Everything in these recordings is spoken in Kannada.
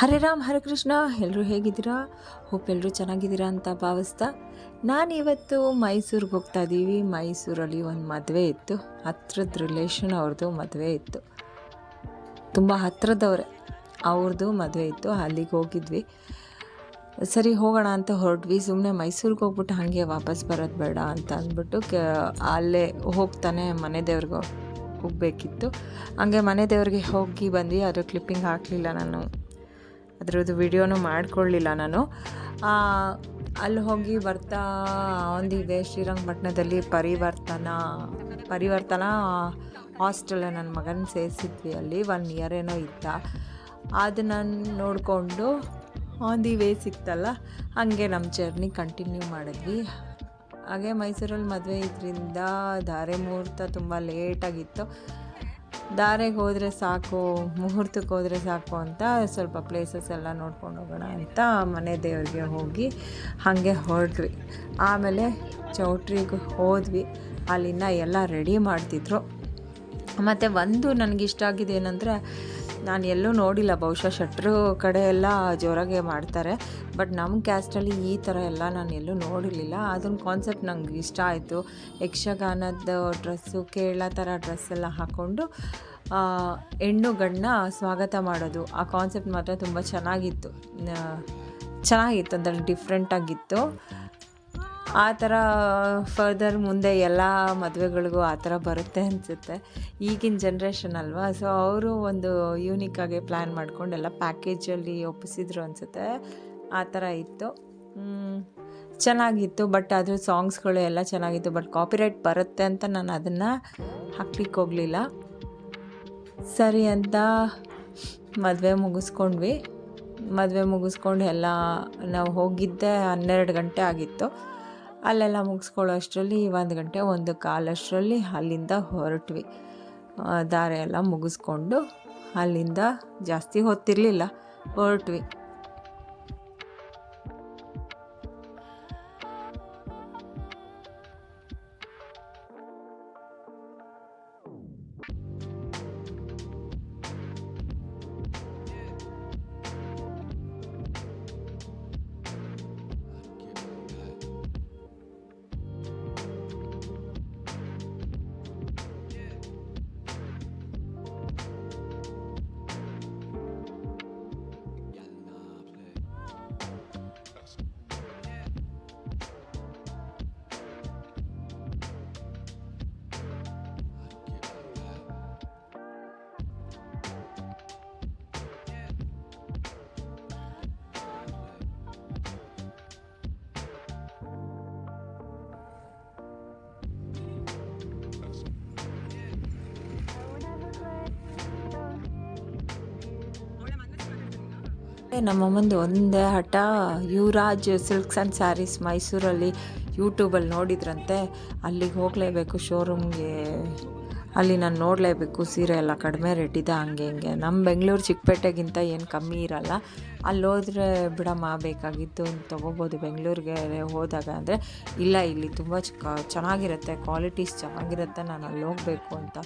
ಹರೇ ರಾಮ್, ಹರೇ ಕೃಷ್ಣ ಎಲ್ಲರೂ ಹೇಗಿದ್ದೀರಾ? ಹೋಪ್ ಎಲ್ಲರೂ ಚೆನ್ನಾಗಿದ್ದೀರಾ ಅಂತ ಭಾವಿಸ್ತಾ ನಾನು ಇವತ್ತು ಮೈಸೂರಿಗೆ ಹೋಗ್ತಾ ಇದ್ದೀವಿ. ಮೈಸೂರಲ್ಲಿ ಒಂದು ಮದುವೆ ಇತ್ತು. ಹತ್ರದ ರಿಲೇಷನ್ ಅವ್ರದ್ದು ಮದುವೆ ಇತ್ತು. ತುಂಬ ಹತ್ರದವ್ರೆ. ಅವ್ರದ್ದು ಮದುವೆ ಇತ್ತು. ಅಲ್ಲಿಗೆ ಹೋಗಿದ್ವಿ. ಸರಿ, ಹೋಗೋಣ ಅಂತ ಹೊರಟ್ವಿ. ಸುಮ್ಮನೆ ಮೈಸೂರಿಗೆ ಹೋಗ್ಬಿಟ್ಟು ಹಾಗೆ ವಾಪಸ್ ಬರೋದು ಬೇಡ ಅಂತ ಅಂದ್ಬಿಟ್ಟು ಕೆ, ಅಲ್ಲೇ ಹೋಗ್ತಾನೆ ಮನೆ ದೇವ್ರಿಗೆ ಹೋಗಬೇಕಿತ್ತು. ಹಂಗೆ ಮನೆ ದೇವ್ರಿಗೆ ಹೋಗಿ ಬಂದ್ವಿ. ಅದು ಕ್ಲಿಪ್ಪಿಂಗ್ ಹಾಕಲಿಲ್ಲ ನಾನು. ಅದ್ರದ್ದು ವಿಡಿಯೋನೂ ಮಾಡ್ಕೊಳ್ಳಿಲ್ಲ ನಾನು. ಅಲ್ಲಿ ಹೋಗಿ ಬರ್ತಾ ಒಂದಿದೆ ಶ್ರೀರಂಗಪಟ್ಟಣದಲ್ಲಿ ಪರಿವರ್ತನ ಪರಿವರ್ತನ ಹಾಸ್ಟೆಲ್ ನನ್ನ ಮಗನ ಸೇರಿಸಿದ್ವಿ ಅಲ್ಲಿ ಒನ್ ಇಯರ್ ಏನೋ ಇದ್ದ. ನಾನು ನೋಡಿಕೊಂಡು ಆನ್ ದಿ ವೇ ಸಿಕ್ತಲ್ಲ, ಹಾಗೆ ನಮ್ಮ ಜರ್ನಿ ಕಂಟಿನ್ಯೂ ಮಾಡಿದ್ವಿ. ಹಾಗೆ ಮೈಸೂರಲ್ಲಿ ಮದುವೆ ಇದರಿಂದ ಧಾರೆ ಮುಹೂರ್ತ ತುಂಬ ಲೇಟಾಗಿತ್ತು ದಾರೆಗೆ ಹೋದರೆ ಸಾಕು, ಮುಹೂರ್ತಕ್ಕೆ ಹೋದರೆ ಸಾಕು ಅಂತ ಸ್ವಲ್ಪ ಪ್ಲೇಸಸ್ ಎಲ್ಲ ನೋಡ್ಕೊಂಡು ಹೋಗೋಣ ಅಂತ ಮನೆ ದೇವ್ರಿಗೆ ಹೋಗಿ ಹಾಗೆ ಹೊರಟ್ವಿ. ಆಮೇಲೆ ಚೌಟ್ರಿಗೆ ಹೋದ್ವಿ. ಅಲ್ಲಿನ ಎಲ್ಲ ರೆಡಿ ಮಾಡ್ತಿದ್ರು. ಮತ್ತು ಒಂದು ನನಗಿಷ್ಟ ಆಗಿದೆ ಏನಂದರೆ ನಾನು ಎಲ್ಲೂ ನೋಡಿಲ್ಲ, ಬಹುಶಃ ಶಟ್ರು ಕಡೆ ಎಲ್ಲ ಜೋರಾಗೆ ಮಾಡ್ತಾರೆ. ಬಟ್ ನಮ್ಮ ಕ್ಯಾಸ್ಟಲ್ಲಿ ಈ ಥರ ಎಲ್ಲ ನಾನು ಎಲ್ಲೂ ನೋಡಿರಲಿಲ್ಲ. ಅದೊಂದು ಕಾನ್ಸೆಪ್ಟ್ ನಂಗೆ ಇಷ್ಟ ಆಯಿತು. ಯಕ್ಷಗಾನದ ಡ್ರೆಸ್ಸು, ಕೇರಳ ಥರ ಡ್ರೆಸ್ ಎಲ್ಲ ಹಾಕ್ಕೊಂಡು ಹೆಣ್ಣು ಗಂಡನ್ನ ಸ್ವಾಗತ ಮಾಡೋದು, ಆ ಕಾನ್ಸೆಪ್ಟ್ ಮಾತ್ರ ತುಂಬ ಚೆನ್ನಾಗಿತ್ತು. ಚೆನ್ನಾಗಿತ್ತು, ಅಂದರೆ ಡಿಫ್ರೆಂಟಾಗಿತ್ತು ಆ ಥರ ಫರ್ದರ್ ಮುಂದೆ ಎಲ್ಲ ಮದುವೆಗಳಿಗೂ ಆ ಥರ ಬರುತ್ತೆ ಅನಿಸುತ್ತೆ. ಈಗಿನ ಜನ್ರೇಷನ್ ಅಲ್ವಾ? ಸೊ ಅವರು ಒಂದು ಯೂನಿಕ್ಕಾಗಿ ಪ್ಲ್ಯಾನ್ ಮಾಡ್ಕೊಂಡು ಎಲ್ಲ ಪ್ಯಾಕೇಜಲ್ಲಿ ಒಪ್ಪಿಸಿದ್ರು ಅನಿಸುತ್ತೆ. ಆ ಥರ ಇತ್ತು. ಚೆನ್ನಾಗಿತ್ತು ಬಟ್ ಅದ್ರ ಸಾಂಗ್ಸ್ಗಳು ಎಲ್ಲ ಚೆನ್ನಾಗಿತ್ತು ಬಟ್ ಕಾಪಿರೈಟ್ ಬರುತ್ತೆ ಅಂತ ನಾನು ಅದನ್ನು ಹಾಕ್ಲಿಕ್ಕೆ ಹೋಗಲಿಲ್ಲ. ಸರಿ ಅಂತ ಮದುವೆ ಮುಗಿಸ್ಕೊಂಡ್ವಿ. ಮದುವೆ ಮುಗಿಸ್ಕೊಂಡು ಎಲ್ಲ ನಾವು ಹೋಗಿದ್ದೆ ಹನ್ನೆರಡು ಗಂಟೆ ಆಗಿತ್ತು. ಅಲ್ಲೆಲ್ಲ ಮುಗಿಸ್ಕೊಳ್ಳೋ ಅಷ್ಟರಲ್ಲಿ ಒಂದು ಗಂಟೆ, ಒಂದು ಕಾಲಷ್ಟರಲ್ಲಿ ಅಲ್ಲಿಂದ ಹೊರಟ್ವಿ. ದಾರೆ ಎಲ್ಲ ಮುಗಿಸ್ಕೊಂಡು ಅಲ್ಲಿಂದ ಜಾಸ್ತಿ ಹೊತ್ತಿರಲಿಲ್ಲ, ಹೊರಟ್ವಿ. ನಮ್ಮಮ್ಮಂದು ಒಂದೇ ಹಠ. ಯುವರಾಜ್ ಸಿಲ್ಕ್ಸ್ ಆ್ಯಂಡ್ ಸ್ಯಾರೀಸ್ ಮೈಸೂರಲ್ಲಿ ಯೂಟ್ಯೂಬಲ್ಲಿ ನೋಡಿದ್ರಂತೆ. ಅಲ್ಲಿಗೆ ಹೋಗಲೇಬೇಕು ಶೋರೂಮ್ಗೆ ಅಲ್ಲಿ ನಾನು ನೋಡಲೇಬೇಕು, ಸೀರೆ ಎಲ್ಲ ಕಡಿಮೆ ರೇಟ್ ಇದೆ, ಹಂಗೆ ಹಿಂಗೆ. ನಮ್ಮ ಬೆಂಗಳೂರು ಚಿಕ್ಕಪೇಟೆಗಿಂತ ಏನು ಕಮ್ಮಿ ಇರಲ್ಲ. ಅಲ್ಲಿ ಹೋದರೆ ಬಿಡಮ್ಮ ಬೇಕಾಗಿತ್ತು ತೊಗೋಬೋದು. ಬೆಂಗಳೂರಿಗೆ ಹೋದಾಗ ಅಂದರೆ, ಇಲ್ಲ, ಇಲ್ಲಿ ತುಂಬ ಚ- ಚೆನ್ನಾಗಿರುತ್ತೆ ಕ್ವಾಲಿಟೀಸ್ ಚೆನ್ನಾಗಿರುತ್ತೆ, ನಾನು ಅಲ್ಲಿ ಹೋಗಬೇಕು ಅಂತ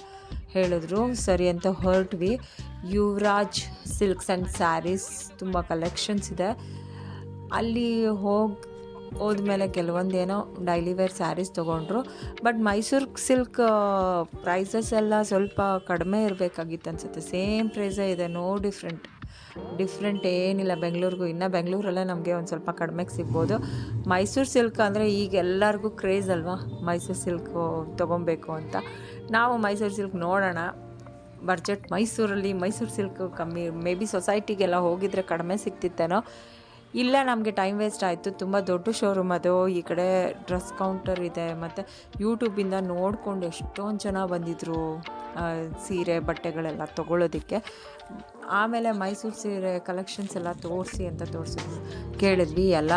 ಹೇಳಿದ್ರು. ಸರಿ ಅಂತ ಹೊರಟ್ವಿ. ಯುವರಾಜ್ ಸಿಲ್ಕ್ಸ್ ಆ್ಯಂಡ್ ಸ್ಯಾರೀಸ್, ತುಂಬ ಕಲೆಕ್ಷನ್ಸ್ ಇದೆ. ಅಲ್ಲಿ ಹೋಗಿ ಹೋದ್ಮೇಲೆ ಕೆಲವೊಂದೇನೋ ಡೈಲಿ ವೇರ್ ಸ್ಯಾರೀಸ್ ತೊಗೊಂಡ್ರು. ಬಟ್ ಮೈಸೂರು ಸಿಲ್ಕ್ ಪ್ರೈಸಸ್ ಎಲ್ಲ ಸ್ವಲ್ಪ ಕಡಿಮೆ ಇರಬೇಕಾಗಿತ್ತು ಅನ್ಸುತ್ತೆ. ಸೇಮ್ ಪ್ರೈಸೇ ಇದೆ ನೋ ಡಿಫ್ರೆಂಟ್ ಡಿಫ್ರೆಂಟ್ ಏನಿಲ್ಲ ಬೆಂಗಳೂರಿಗೂ. ಇನ್ನು ಬೆಂಗಳೂರಲ್ಲೇ ನಮಗೆ ಒಂದು ಸ್ವಲ್ಪ ಕಡಿಮೆಗೆ ಸಿಗ್ಬೋದು. ಮೈಸೂರು ಸಿಲ್ಕ್ ಅಂದರೆ ಈಗ ಎಲ್ಲರಿಗೂ ಕ್ರೇಜ್ ಅಲ್ವಾ? ಮೈಸೂರು ಸಿಲ್ಕ್ ತೊಗೊಬೇಕು ಅಂತ. ನಾವು ಮೈಸೂರು ಸಿಲ್ಕ್ ನೋಡೋಣ. ಬಡ್ಜೆಟ್ ಮೈಸೂರಲ್ಲಿ ಮೈಸೂರು ಸಿಲ್ಕ್ ಕಮ್ಮಿ ಮೇ ಬಿ ಸೊಸೈಟಿಗೆಲ್ಲ ಹೋಗಿದ್ರೆ ಕಡಿಮೆ ಸಿಗ್ತಿತ್ತೇನೋ. ಇಲ್ಲ, ನಮಗೆ ಟೈಮ್ ವೇಸ್ಟ್ ಆಯಿತು. ತುಂಬ ದೊಡ್ಡ ಶೋರೂಮ್ ಅದು. ಈ ಕಡೆ ಡ್ರೆಸ್ ಕೌಂಟರ್ ಇದೆ. ಮತ್ತು ಯೂಟ್ಯೂಬಿಂದ ನೋಡಿಕೊಂಡು ಎಷ್ಟೊಂದು ಜನ ಬಂದಿದ್ದರು ಸೀರೆ, ಬಟ್ಟೆಗಳೆಲ್ಲ ತೊಗೊಳೋದಕ್ಕೆ. ಆಮೇಲೆ ಮೈಸೂರು ಸೀರೆ ಕಲೆಕ್ಷನ್ಸ್ ಎಲ್ಲ ತೋರಿಸಿ ಅಂತ ತೋರಿಸಿದ್ರು. ಕೇಳಿದ್ವಿ, ಎಲ್ಲ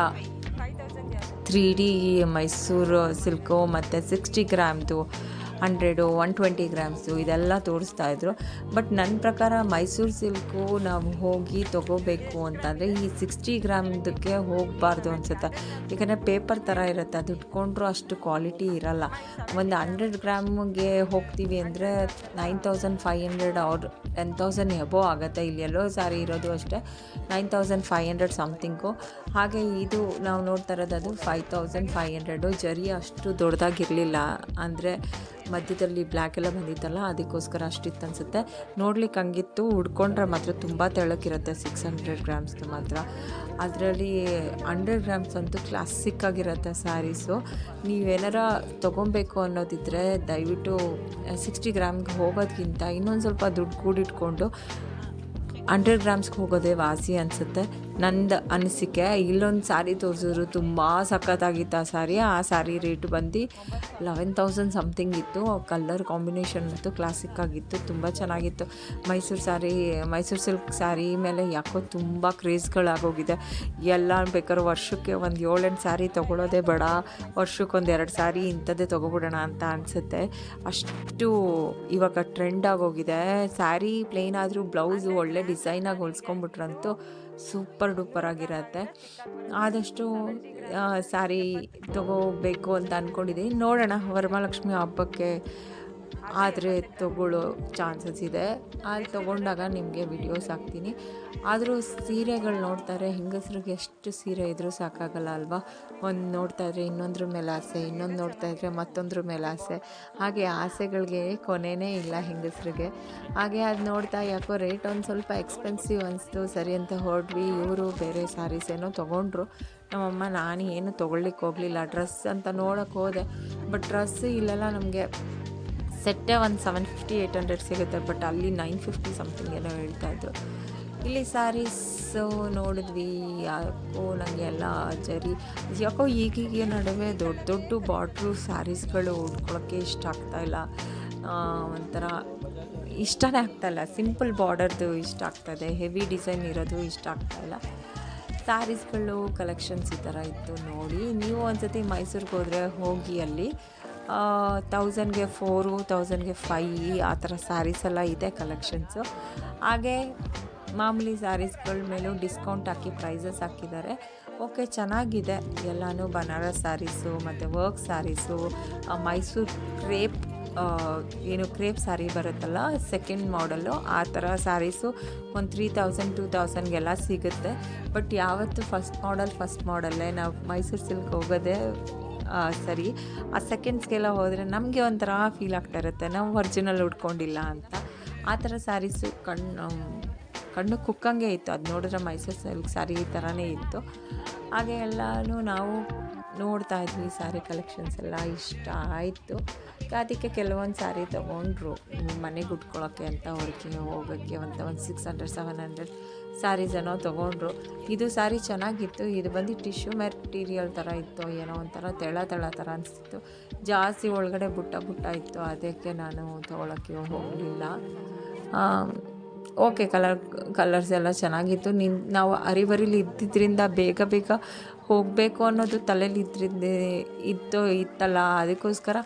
ತ್ರೀ ಡಿ ಮೈಸೂರು ಸಿಲ್ಕು ಮತ್ತು ಸಿಕ್ಸ್ಟಿ ಗ್ರಾಮ್ದು ಹಂಡ್ರೆಡು ಒನ್ ಟ್ವೆಂಟಿ ಗ್ರಾಮ್ಸು ಇದೆಲ್ಲ ತೋರಿಸ್ತಾ ಇದ್ರು. ಬಟ್ ನನ್ನ ಪ್ರಕಾರ ಮೈಸೂರು ಸಿಲ್ಕು ನಾವು ಹೋಗಿ ತೊಗೋಬೇಕು ಅಂತಂದರೆ ಈ ಸಿಕ್ಸ್ಟಿ ಗ್ರಾಮ್ದಕ್ಕೆ ಹೋಗಬಾರ್ದು ಅನ್ಸುತ್ತೆ. ಯಾಕಂದರೆ ಪೇಪರ್ ಥರ ಇರುತ್ತೆ ಅದು ಇಟ್ಕೊಂಡ್ರೂ ಅಷ್ಟು ಕ್ವಾಲಿಟಿ ಇರಲ್ಲ. ಒಂದು ಹಂಡ್ರೆಡ್ ಗ್ರಾಮ್ಗೆ ಹೋಗ್ತೀವಿ ಅಂದರೆ ನೈನ್ ತೌಸಂಡ್ ಫೈವ್ ಹಂಡ್ರೆಡ್ ಅವ್ರ ಟೆನ್ ತೌಸಂಡ್ ಎಬೋ ಆಗುತ್ತೆ. ಇಲ್ಲಿ ಎಲ್ಲೋ ಸಾರಿ ಇರೋದು ಅಷ್ಟೇ nine thousand five hundred something ಹಾಗೆ ಇದು ನಾವು ನೋಡ್ತಾ ಇರೋದು ಅದು ಫೈವ್ ತೌಸಂಡ್ ಫೈವ್ ಹಂಡ್ರೆಡು ಜರಿ ಅಷ್ಟು ದೊಡ್ಡದಾಗಿರಲಿಲ್ಲ ಅಂದರೆ ಮಧ್ಯದಲ್ಲಿ ಬ್ಲ್ಯಾಕ್ ಎಲ್ಲ ಬಂದಿತ್ತಲ್ಲ, ಅದಕ್ಕೋಸ್ಕರ ಅಷ್ಟಿತ್ತು ಅನಿಸುತ್ತೆ. ನೋಡ್ಲಿಕ್ಕೆ ಹಂಗಿತ್ತು, ಉಡ್ಕೊಂಡ್ರೆ ಮಾತ್ರ ತುಂಬ ತೆಳ್ಳಕ್ಕಿರುತ್ತೆ ಸಿಕ್ಸ್ ಹಂಡ್ರೆಡ್ ಗ್ರಾಮ್ಸ್ದು ಮಾತ್ರ. ಅದರಲ್ಲಿ ಹಂಡ್ರೆಡ್ ಗ್ರಾಮ್ಸ್ ಅಂತೂ ಕ್ಲಾಸಿಕ್ ಆಗಿರುತ್ತೆ ಸ್ಯಾರೀಸು ನೀವೇನಾರ ತೊಗೊಬೇಕು ಅನ್ನೋದಿದ್ದರೆ ದಯವಿಟ್ಟು ಸಿಕ್ಸ್ಟಿ ಗ್ರಾಮ್ಗೆ ಹೋಗೋದಕ್ಕಿಂತ ಇನ್ನೊಂದು ಸ್ವಲ್ಪ ದುಡ್ಡು ಕೂಡಿಟ್ಕೊಂಡು ಹಂಡ್ರೆಡ್ ಗ್ರಾಮ್ಸ್ಗೆ ಹೋಗೋದೇ ವಾಸಿ ಅನಿಸುತ್ತೆ. ನಂದು ಅನಿಸಿಕೆ, ಇಲ್ಲೊಂದು ಸ್ಯಾರಿ ತೋರಿಸಿದ್ರು ತುಂಬ ಸಖತ್ತಾಗಿತ್ತು ಆ ಸ್ಯಾರಿ ಆ ಸ್ಯಾರಿ ರೇಟ್ ಬಂದು ಲೆವೆನ್ ತೌಸಂಡ್ ಸಮಥಿಂಗ್ ಇತ್ತು. ಕಲರ್ ಕಾಂಬಿನೇಷನ್ ಇತ್ತು ಕ್ಲಾಸಿಕ್ ಆಗಿತ್ತು, ತುಂಬ ಚೆನ್ನಾಗಿತ್ತು. Mysore saree Mysore silk saree ಮೇಲೆ ಯಾಕೋ ತುಂಬ ಕ್ರೇಜ್ಗಳಾಗೋಗಿದೆ ಎಲ್ಲ ಬೇಕಾದ್ರೆ ವರ್ಷಕ್ಕೆ ಒಂದು ಏಳೆಂಟು ಸ್ಯಾರಿ ತೊಗೊಳೋದೇ ಬೇಡ. ವರ್ಷಕ್ಕೆ ಒಂದು ಎರಡು ಸ್ಯಾರಿ ಇಂಥದ್ದೇ ತೊಗೊಬಿಡೋಣ ಅಂತ ಅನಿಸುತ್ತೆ. ಅಷ್ಟು ಇವಾಗ ಟ್ರೆಂಡ್ ಆಗೋಗಿದೆ. ಸ್ಯಾರಿ ಪ್ಲೇನ್ ಆದರೂ ಬ್ಲೌಸು ಒಳ್ಳೆ ಡಿಸೈನಾಗಿ ಹೊಲ್ಸ್ಕೊಂಬಿಟ್ರಂತೂ ಸೂಪರ್ ಡೂಪರ್ ಆಗಿರತ್ತೆ. ಆದಷ್ಟು ಸ್ಯಾರಿ ತಗೋಬೇಕು ಅಂತ ಅಂದ್ಕೊಂಡಿದ್ದೀನಿ ನೋಡೋಣ ವರಮಹಾಲಕ್ಷ್ಮಿ ಹಬ್ಬಕ್ಕೆ ಆದರೆ ತಗೊಳ್ಳೋ ಚಾನ್ಸಸ್ ಇದೆ. ಅಲ್ಲಿ ತೊಗೊಂಡಾಗ ನಿಮಗೆ ವಿಡಿಯೋಸ್ ಹಾಕ್ತೀನಿ. ಆದರೂ ಸೀರೆಗಳು ನೋಡ್ತಾರೆ, ಹೆಂಗಸ್ರಿಗೆ ಎಷ್ಟು ಸೀರೆ ಇದ್ದರೂ ಸಾಕಾಗಲ್ಲ ಅಲ್ವಾ? ಒಂದು ನೋಡ್ತಾ ಇದ್ರೆ ಇನ್ನೊಂದ್ರ ಮೇಲೆ ಆಸೆ, ಇನ್ನೊಂದು ನೋಡ್ತಾ ಇದ್ರೆ ಮತ್ತೊಂದ್ರ ಮೇಲೆ ಆಸೆ. ಹಾಗೆ ಆಸೆಗಳಿಗೆ ಕೊನೆಯೇ ಇಲ್ಲ ಹೆಂಗಸ್ರಿಗೆ. ಹಾಗೆ ಅದು ನೋಡ್ತಾ ಯಾಕೋ ರೇಟ್ ಒಂದು ಸ್ವಲ್ಪ ಎಕ್ಸ್ಪೆನ್ಸಿವ್ ಅನಿಸ್ತು. ಸರಿ ಅಂತ ಹೊರಡ್ವಿ ಇವರು ಬೇರೆ ಸ್ಯಾರೀಸ್ ಏನೋ ತೊಗೊಂಡ್ರು. ನಮ್ಮಮ್ಮ, ನಾನು ಏನು ತೊಗೊಳ್ಲಿಕ್ಕೆ ಹೋಗಲಿಲ್ಲ. ಡ್ರೆಸ್ ಅಂತ ನೋಡೋಕೆ ಹೋದೆ. ಬಟ್ ಡ್ರೆಸ್ ಇಲ್ಲೆಲ್ಲ ನಮಗೆ ಸೆಟ್ಟೇ ಒಂದು ಸೆವೆನ್ ಫಿಫ್ಟಿ, ಏಯ್ಟ್ ಹಂಡ್ರೆಡ್ ಸಿಗುತ್ತೆ, ಬಟ್ ಅಲ್ಲಿ ನೈನ್ ಫಿಫ್ಟಿ ಸಮಥಿಂಗ್ ಏನೋ ಹೇಳ್ತಾಯಿದ್ರು ಇಲ್ಲಿ ಸ್ಯಾರೀಸು ನೋಡಿದ್ವಿ, ಯಾಕೋ ನನಗೆ ಎಲ್ಲ ಜರಿ. ಯಾಕೋ ಈಗೀಗ ನಡುವೆ ದೊಡ್ಡ ದೊಡ್ಡ ಬಾರ್ಡ್ರು ಸ್ಯಾರೀಸ್ಗಳು ಉಟ್ಕೊಳ್ಳೋಕ್ಕೆ ಇಷ್ಟ ಆಗ್ತಾಯಿಲ್ಲ ಒಂಥರ ಇಷ್ಟನೇ ಆಗ್ತಾಯಿಲ್ಲ ಸಿಂಪಲ್ ಬಾರ್ಡರ್ದು ಇಷ್ಟ ಆಗ್ತಾಯಿದೆ ಹೆವಿ ಡಿಸೈನ್ ಇರೋದು ಇಷ್ಟ ಆಗ್ತಾಯಿಲ್ಲ ಸ್ಯಾರೀಸ್ಗಳು ಕಲೆಕ್ಷನ್ಸ್ ಈ ಥರ ಇತ್ತು ನೋಡಿ. ನೀವು ಒಂದ್ಸತಿ ಮೈಸೂರಿಗೆ ಹೋದರೆ ಹೋಗಿ ಅಲ್ಲಿ. ತೌಸಂಡ್ಗೆ ಫೋರು ತೌಸಂಡ್ಗೆ ಫೈ ಆ ಥರ ಸ್ಯಾರೀಸ್ ಎಲ್ಲ ಇದೆ ಕಲೆಕ್ಷನ್ಸು ಹಾಗೆ ಮಾಮೂಲಿ ಸ್ಯಾರೀಸ್ಗಳ ಮೇಲೂ ಡಿಸ್ಕೌಂಟ್ ಹಾಕಿ ಪ್ರೈಸಸ್ ಹಾಕಿದ್ದಾರೆ. ಓಕೆ ಚೆನ್ನಾಗಿದೆ. ಎಲ್ಲನೂ ಬನಾರಸ್ ಸ್ಯಾರೀಸು ಮತ್ತು ವರ್ಕ್ ಸ್ಯಾರೀಸು ಮೈಸೂರು ಕ್ರೇಪ್ ಏನು ಕ್ರೇಪ್ ಸ್ಯಾರಿ ಬರುತ್ತಲ್ಲ ಸೆಕೆಂಡ್ ಮಾಡಲು ಆ ಥರ ಸ್ಯಾರೀಸು ಒಂದು ತ್ರೀ ತೌಸಂಡ್ ಟೂ ತೌಸಂಡ್ಗೆಲ್ಲ ಸಿಗುತ್ತೆ. ಬಟ್ ಯಾವತ್ತು ಫಸ್ಟ್ ಮಾಡಲ್ ಫಸ್ಟ್ ಮಾಡಲ್ಲೇ ನಾವು ಮೈಸೂರು ಸಿಲ್ಕ್ ಹೋಗೋದೇ ಸರಿ. ಆ ಸೆಕೆಂಡ್ಸ್ಗೆಲ್ಲ ಹೋದರೆ ನಮಗೆ ಒಂಥರ ಫೀಲ್ ಆಗ್ತಾ ಇರುತ್ತೆ. ನಾವು ಒರ್ಜಿನಲ್ ಉಟ್ಕೊಂಡಿಲ್ಲ ಅಂತ. ಆ ಥರ ಸ್ಯಾರೀಸು ಕಣ್ಣು ಕಣ್ಣು ಕುಕ್ಕಂಗೆ ಇತ್ತು. ಅದು ನೋಡಿದ್ರೆ ಮೈಸೂರು ಸಿಲ್ಕ್ ಸ್ಯಾರಿ ಈ ಥರನೇ ಇತ್ತು. ಹಾಗೆ ಎಲ್ಲನೂ ನಾವು ನೋಡ್ತಾ ಇದ್ವಿ ಸ್ಯಾರಿ ಕಲೆಕ್ಷನ್ಸ್ ಎಲ್ಲ ಇಷ್ಟ ಆಯಿತು. ಅದಕ್ಕೆ ಕೆಲವೊಂದು ಸ್ಯಾರಿ ತೊಗೊಂಡ್ರು ಮನೆಗೆ ಉಟ್ಕೊಳ್ಳೋಕ್ಕೆ ಅಂತ ಅವ್ರಿಗೆ ಹೋಗೋಕ್ಕೆ ಅಂತ ಒಂದು six hundred seven hundred sarees ಏನೋ ತೊಗೊಂಡ್ರು. ಇದು ಸ್ಯಾರಿ ಚೆನ್ನಾಗಿತ್ತು, ಇದು ಬಂದು ಟಿಶ್ಯೂ ಮೆಟೀರಿಯಲ್ ಥರ ಇತ್ತು, ಏನೋ ಒಂಥರ ತೆಳ ತೆಳ ಥರ ಅನಿಸ್ತಿತ್ತು. ಜಾಸ್ತಿ ಒಳಗಡೆ ಬುಟ್ಟ ಬುಟ್ಟ ಇತ್ತು, ಅದಕ್ಕೆ ನಾನು ತೊಗೊಳಕ್ಕೆ ಹೋಗಲಿಲ್ಲ. ಓಕೆ ಕಲರ್ ಕಲರ್ಸ್ ಎಲ್ಲ ಚೆನ್ನಾಗಿತ್ತು. ನಿನ್, ನಾವು ಅರಿವರಿಲಿ ಇದ್ದಿದ್ದರಿಂದ ಬೇಗ ಬೇಗ ಹೋಗಬೇಕು ಅನ್ನೋದು ತಲೇಲಿ ಇದ್ರಿಂದ ಇತ್ತು ಇತ್ತಲ್ಲ, ಅದಕ್ಕೋಸ್ಕರ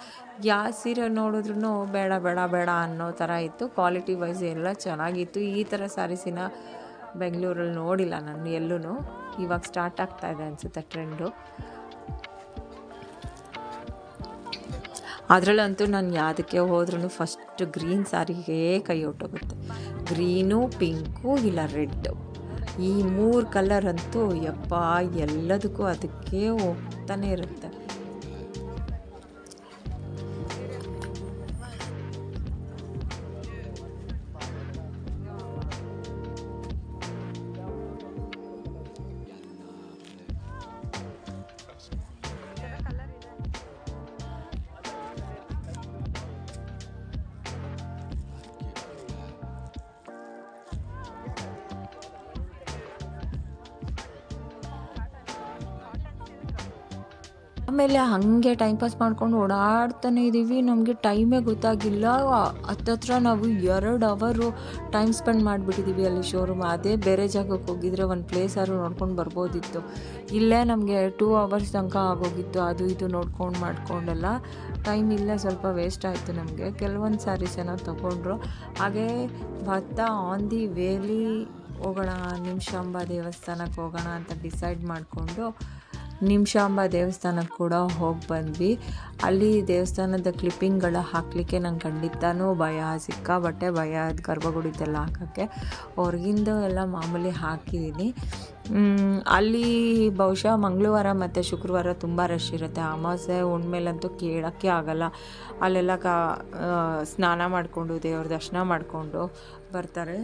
ಯಾವ ಸೀರೆ ನೋಡಿದ್ರೂ ಬೇಡ ಬೇಡ ಬೇಡ ಅನ್ನೋ ಥರ ಇತ್ತು. ಕ್ವಾಲಿಟಿ ವೈಸ್ ಎಲ್ಲ ಚೆನ್ನಾಗಿತ್ತು. ಈ ಥರ ಸ್ಯಾರೀಸಿನ ಬೆಂಗಳೂರಲ್ಲಿ ನೋಡಿಲ್ಲ ನಾನು ಎಲ್ಲೂ ಇವಾಗ ಸ್ಟಾರ್ಟ್ ಆಗ್ತಾ ಇದೆ ಅನಿಸುತ್ತೆ ಟ್ರೆಂಡು ಅದರಲ್ಲಂತೂ ನಾನು ಯಾವುದಕ್ಕೆ ಹೋದ್ರೂ ಫಸ್ಟ್ ಗ್ರೀನ್ ಸ್ಯಾರಿಗೆ ಕೈ ಹೊಟ್ಟೋಗುತ್ತೆ ಗ್ರೀನು ಪಿಂಕು ಇಲ್ಲ ರೆಡ್ಡು ಈ ಮೂರು ಕಲರ್ ಅಂತೂ ಯಪ್ಪ ಎಲ್ಲದಕ್ಕೂ ಅದಕ್ಕೆ ಹೋಗ್ತಾನೆ ಇರುತ್ತೆ. ಆಮೇಲೆ ಹಾಗೆ ಟೈಮ್ ಪಾಸ್ ಮಾಡ್ಕೊಂಡು ಓಡಾಡ್ತಾನೆ ಇದ್ದೀವಿ ನಮಗೆ ಟೈಮೇ ಗೊತ್ತಾಗಿಲ್ಲ. ಹತ್ತತ್ರ ನಾವು ಎರಡು ಅವರು ಟೈಮ್ ಸ್ಪೆಂಡ್ ಮಾಡಿಬಿಟ್ಟಿದ್ದೀವಿ ಅಲ್ಲಿ ಶೋರೂಮ್ ಅದೇ ಬೇರೆ ಜಾಗಕ್ಕೆ ಹೋಗಿದ್ರೆ ಒಂದು ಪ್ಲೇಸ್ ಆದರೂ ನೋಡ್ಕೊಂಡು ಬರ್ಬೋದಿತ್ತು. ಇಲ್ಲೇ ನಮಗೆ ಟೂ ಅವರ್ಸ್ ತನಕ ಆಗೋಗಿತ್ತು. ಅದು ಇದು ನೋಡ್ಕೊಂಡು ಮಾಡ್ಕೊಂಡೆಲ್ಲ. ಟೈಮ್ ಇಲ್ಲೇ ಸ್ವಲ್ಪ ವೇಸ್ಟ್ ಆಯಿತು ನಮಗೆ. ಕೆಲವೊಂದು ಸ್ಯಾರೀಸ್ ಏನೋ ತೊಗೊಂಡ್ರು. ಹಾಗೇ ಭತ್ತ ಆನ್ ದಿ ವೇಲಿ ಹೋಗೋಣ ನಿಮಿಷಾಂಬ ದೇವಸ್ಥಾನಕ್ಕೆ ಹೋಗೋಣ ಅಂತ ಡಿಸೈಡ್ ಮಾಡಿಕೊಂಡು ನಿಮಿಷಾಂಬ ದೇವಸ್ಥಾನಕ್ಕೆ ಕೂಡ ಹೋಗಿ ಬಂದ್ವಿ. ಅಲ್ಲಿ ದೇವಸ್ಥಾನದ ಕ್ಲಿಪ್ಪಿಂಗ್ಗಳ ಹಾಕಲಿಕ್ಕೆ ನಂಗೆ ಖಂಡಿತನೂ ಭಯ ಸಿಕ್ಕಾಬಟ್ಟೆ ಭಯ ಗರ್ಭಗುಡಿದೆಲ್ಲ ಹಾಕೋಕ್ಕೆ. ಹೊರಗಿಂದ ಎಲ್ಲ ಮಾಮೂಲಿ ಹಾಕಿದ್ದೀನಿ ಅಲ್ಲಿ ಬಹುಶಃ ಮಂಗಳವಾರ ಮತ್ತು ಶುಕ್ರವಾರ ತುಂಬ ರಶ್ ಇರುತ್ತೆ. ಅಮಾವಾಸ್ಯೆ ಉಣ್ಮೇಲಂತೂ ಕೇಳೋಕ್ಕೆ ಆಗಲ್ಲ. ಅಲ್ಲೆಲ್ಲ ಕಾ ಸ್ನಾನ ಮಾಡಿಕೊಂಡು, ದೇವ್ರ ದರ್ಶನ ಮಾಡಿಕೊಂಡು ಬರ್ತಾರೆ.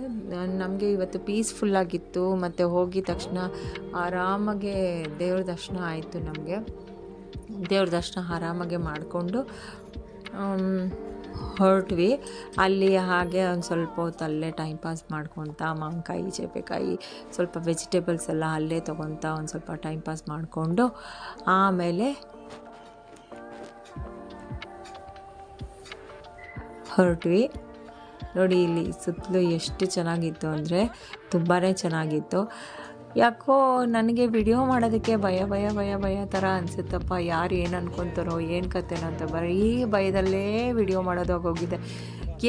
ನಮಗೆ ಇವತ್ತು ಪೀಸ್ಫುಲ್ಲಾಗಿತ್ತು ಮತ್ತು ಹೋಗಿದ ತಕ್ಷಣ ಆರಾಮಾಗೆ ದೇವ್ರ ದರ್ಶನ ಆಯಿತು ನಮಗೆ. ದೇವ್ರ ದರ್ಶನ ಆರಾಮಾಗೆ ಮಾಡಿಕೊಂಡು ಹೊರಟ್ವಿ. ಅಲ್ಲಿ ಹಾಗೆ ಒಂದು ಸ್ವಲ್ಪ ಹೊತ್ತು ಅಲ್ಲೇ ಟೈಮ್ ಪಾಸ್ ಮಾಡ್ಕೊತ, ಮಾವಿನಕಾಯಿ, ಚೇಪೆಕಾಯಿ, ಸ್ವಲ್ಪ ವೆಜಿಟೇಬಲ್ಸ್ ಎಲ್ಲ ಅಲ್ಲೇ ತೊಗೊತ ಒಂದು ಸ್ವಲ್ಪ ಟೈಮ್ ಪಾಸ್ ಮಾಡಿಕೊಂಡು ಆಮೇಲೆ ಹೊರಟ್ವಿ. ನೋಡಿ ಇಲ್ಲಿ ಸುತ್ತಲೂ ಎಷ್ಟು ಚೆನ್ನಾಗಿತ್ತು ಅಂದರೆ ತುಂಬಾ ಚೆನ್ನಾಗಿತ್ತು. ಯಾಕೋ ನನಗೆ ವಿಡಿಯೋ ಮಾಡೋದಕ್ಕೆ ಭಯ ಭಯ ಭಯ ಭಯ ಥರ ಅನಿಸುತ್ತಪ್ಪ. ಯಾರು ಏನು ಅನ್ಕೊತಾರೋ, ಏನು ಕತೆನೋ ಅಂತ ಬರೀ ಭಯದಲ್ಲೇ ವಿಡಿಯೋ ಮಾಡೋದಾಗೋಗಿದೆ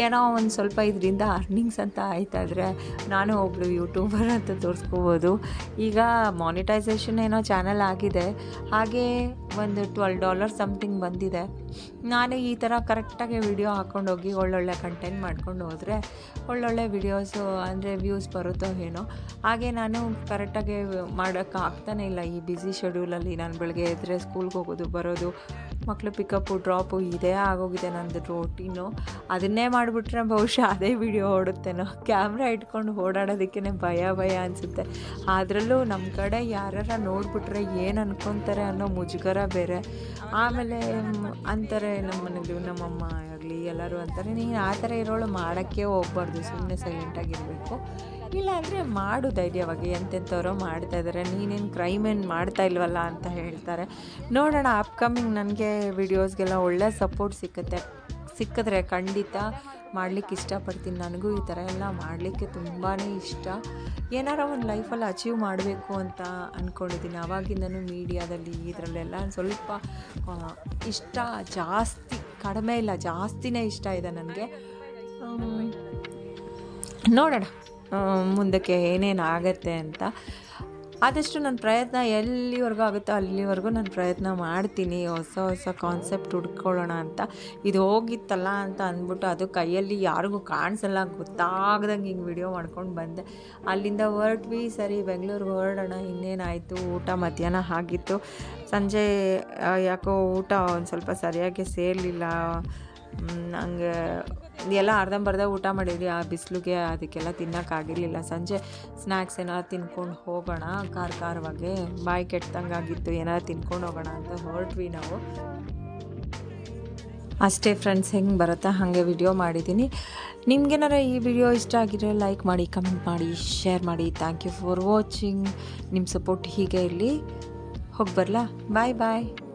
ಏನೋ ಒಂದು ಸ್ವಲ್ಪ ಇದರಿಂದ ಅರ್ನಿಂಗ್ಸ್ ಅಂತ ಆಯ್ತಾದರೆ ನಾನು ಒಬ್ಬರು ಯೂಟ್ಯೂಬರ್ ಅಂತ ತೋರಿಸ್ಕೋಬೋದು. ಈಗ ಮಾನಿಟೈಸೇಷನ್ ಏನೋ ಚಾನಲ್ ಆಗಿದೆ. ಹಾಗೆ ಒಂದು ಟ್ವೆಲ್ ಡಾಲರ್ ಸಮಥಿಂಗ್ ಬಂದಿದೆ. ನಾನು ಈ ಥರ ಕರೆಕ್ಟಾಗಿ ವಿಡಿಯೋ ಹಾಕ್ಕೊಂಡೋಗಿ ಒಳ್ಳೊಳ್ಳೆ ಕಂಟೆಂಟ್ ಮಾಡ್ಕೊಂಡು ಹೋದರೆ ಒಳ್ಳೊಳ್ಳೆ ವಿಡಿಯೋಸು ಅಂದರೆ ವ್ಯೂಸ್ ಬರುತ್ತೋ ಏನೋ. ಹಾಗೆ ನಾನು ಕರೆಕ್ಟಾಗಿ ಮಾಡೋಕ್ಕಾಗ್ತಾನೆ ಇಲ್ಲ ಈ ಬ್ಯುಸಿ ಶೆಡ್ಯೂಲಲ್ಲಿ ನಾನು ಬೆಳಗ್ಗೆ ಎದ್ದರೆ ಸ್ಕೂಲ್ಗೆ ಹೋಗೋದು, ಬರೋದು ಮಕ್ಕಳು ಪಿಕಪ್ಪು ಡ್ರಾಪು ಇದೇ, ಆಗೋಗಿದೆ ನಂದು ರೋಟೀನು ಅದನ್ನೇ ಮಾಡಿಬಿಟ್ರೆ ಬಹುಶಃ ಅದೇ ವಿಡಿಯೋ ಓಡುತ್ತೇನೋ. ಕ್ಯಾಮ್ರಾ ಇಟ್ಕೊಂಡು ಓಡಾಡೋದಕ್ಕೇ ಭಯ ಭಯ ಅನಿಸುತ್ತೆ. ಅದರಲ್ಲೂ ನಮ್ಮ ಕಡೆ ಯಾರ್ಯಾರ ನೋಡಿಬಿಟ್ರೆ ಏನು ಅನ್ಕೊತಾರೆ ಅನ್ನೋ ಮುಜುಗರ ಬೇರೆ. ಆಮೇಲೆ ಅಂತಾರೆ ನಮ್ಮ ಮನೇಲಿ ನಮ್ಮಮ್ಮ ಆಗಲಿ, ಎಲ್ಲರೂ ಅಂತಾರೆ, ನೀನು ಆ ಥರ ಇರೋಳು ಮಾಡೋಕ್ಕೆ ಹೋಗ್ಬಾರ್ದು ಸುಮ್ಮನೆ ಸೈಲೆಂಟಾಗಿರಬೇಕು ಇಲ್ಲಾಂದರೆ ಮಾಡು ಧೈರ್ಯವಾಗಿ ಎಂತೆಂಥವ್ರೋ ಮಾಡ್ತಾ ಇದ್ದಾರೆ ನೀನೇನು ಕ್ರೈಮ್ ಏನು ಮಾಡ್ತಾ ಇಲ್ವಲ್ಲ ಅಂತ ಹೇಳ್ತಾರೆ. ನೋಡೋಣ ಅಪ್ಕಮಿಂಗ್ ನನಗೆ ವಿಡಿಯೋಸ್ಗೆಲ್ಲ ಒಳ್ಳೆ ಸಪೋರ್ಟ್ ಸಿಕ್ಕುತ್ತೆ. ಸಿಕ್ಕಿದ್ರೆ ಖಂಡಿತ ಮಾಡಲಿಕ್ಕೆ ಇಷ್ಟಪಡ್ತೀನಿ. ನನಗೂ ಈ ಥರ ಎಲ್ಲ ಮಾಡಲಿಕ್ಕೆ ತುಂಬಾ ಇಷ್ಟ. ಏನಾರ ಒಂದು ಲೈಫಲ್ಲಿ ಅಚೀವ್ ಮಾಡಬೇಕು ಅಂತ ಅಂದ್ಕೊಂಡಿದ್ದೀನಿ ಆವಾಗಿಂದನೂ ಮೀಡಿಯಾದಲ್ಲಿ ಇದರಲ್ಲೆಲ್ಲ ಸ್ವಲ್ಪ ಇಷ್ಟ ಜಾಸ್ತಿ, ಕಡಿಮೆ ಇಲ್ಲ, ಜಾಸ್ತಿನೇ ಇಷ್ಟ ಇದೆ ನನಗೆ. ನೋಡೋಣ. ಮುಂದಕ್ಕೆ ಏನೇನು ಆಗತ್ತೆ ಅಂತ. ಆದಷ್ಟು ನನ್ನ ಪ್ರಯತ್ನ ಎಲ್ಲಿವರೆಗೂ ಆಗುತ್ತೋ ಅಲ್ಲಿವರೆಗೂ ನಾನು ಪ್ರಯತ್ನ ಮಾಡ್ತೀನಿ. ಹೊಸ ಹೊಸ ಕಾನ್ಸೆಪ್ಟ್ ಹುಡ್ಕೊಳ್ಳೋಣ ಅಂತ. ಇದು ಹೋಗಿತ್ತಲ್ಲ ಅಂತ ಅಂದ್ಬಿಟ್ಟು ಅದು ಕೈಯಲ್ಲಿ ಯಾರಿಗೂ ಕಾಣಿಸಲ್ಲ. ಗೊತ್ತಾಗ್ದಂಗೆ ಹಿಂಗೆ ವಿಡಿಯೋ ಮಾಡ್ಕೊಂಡು ಬಂದೆ. ಅಲ್ಲಿಂದ ಹೊರಟ್ವಿ. ಸರಿ, ಬೆಂಗಳೂರಿಗೆ ಹೊರಡೋಣ. ಇನ್ನೇನಾಯಿತು? ಊಟ ಮಧ್ಯಾಹ್ನ ಆಗಿತ್ತು. ಸಂಜೆ ಯಾಕೋ ಊಟ ಒಂದು ಸ್ವಲ್ಪ ಸರಿಯಾಗಿ ಸೇರಲಿಲ್ಲ. ಹಂಗೆ ಎಲ್ಲ ಅರ್ಧಂಬರ್ಧ ಊಟ ಮಾಡಿದ್ವಿ. ಆ ಬಿಸಿಲಿಗೆ ಅದಕ್ಕೆಲ್ಲ ತಿನ್ನೋಕ್ಕಾಗಿರಲಿಲ್ಲ ಸಂಜೆ ಸ್ನ್ಯಾಕ್ಸ್ ಏನಾರು ತಿನ್ಕೊಂಡು ಹೋಗೋಣ. ಖಾರ ಖಾರವಾಗಿ ಬಾಯಿ ಕೆಟ್ಟದಂಗೆ ಆಗಿತ್ತು. ಏನಾರು ತಿನ್ಕೊಂಡು ಹೋಗೋಣ ಅಂತ ಹೊರಟ್ವಿ ನಾವು. ಅಷ್ಟೇ ಫ್ರೆಂಡ್ಸ್ ಹೆಂಗೆ ಬರುತ್ತಾ ಹಾಗೆ ವಿಡಿಯೋ ಮಾಡಿದ್ದೀನಿ. ನಿಮ್ಗೇನಾರ ಈ ವಿಡಿಯೋ ಇಷ್ಟ ಆಗಿದ್ರೆ ಲೈಕ್ ಮಾಡಿ ಕಮೆಂಟ್ ಮಾಡಿ ಶೇರ್ ಮಾಡಿ. ಥ್ಯಾಂಕ್ ಯು ಫಾರ್ ವಾಚಿಂಗ್ ನಿಮ್ಮ ಸಪೋರ್ಟ್ ಹೀಗೆ ಇರಲಿ. ಹೋಗಿ ಬರಲಾ? ಬಾಯ್ ಬಾಯ್